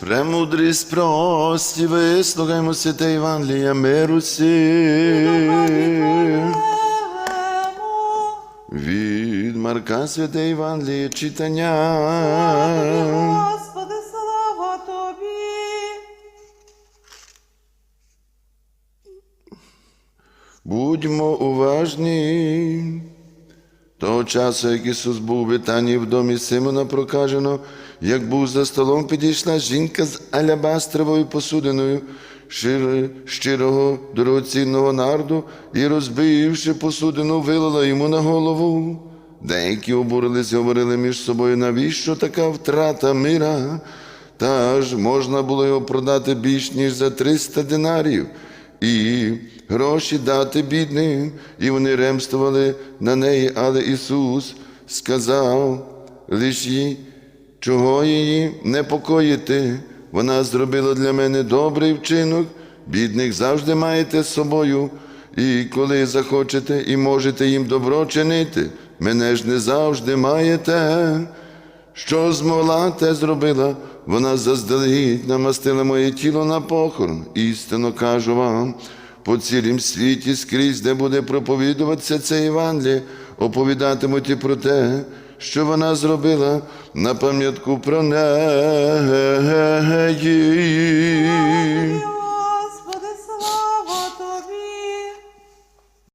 Премудрість прості, вислухаймо святе Євангелія миру всім. Від Марка святе Євангеліє читання. Господи, слава тобі. Будьмо уважні. Того часу, як Ісус був у Витанії в домі Симона прокажено, як був за столом, підійшла жінка з алябастровою посудиною щирого дорогоцінного нарду і, розбивши посудину, вилила йому на голову. Деякі обурились, говорили між собою, навіщо така втрата мира? Та ж можна було його продати більш ніж за 300 динарів і гроші дати бідним, і вони ремствували на неї, але Ісус сказав лиш їй, чого її непокоїти. Вона зробила для мене добрий вчинок, бідних завжди маєте з собою, і коли захочете і можете їм добро чинити, мене ж не завжди маєте. Що змогла, те зробила, вона заздалегідь намастила моє тіло на похорон. Істинно кажу вам, по цілім світі скрізь, де буде проповідуватися це Євангеліє, оповідатимуть і про те, що вона зробила на пам'ятку про неї.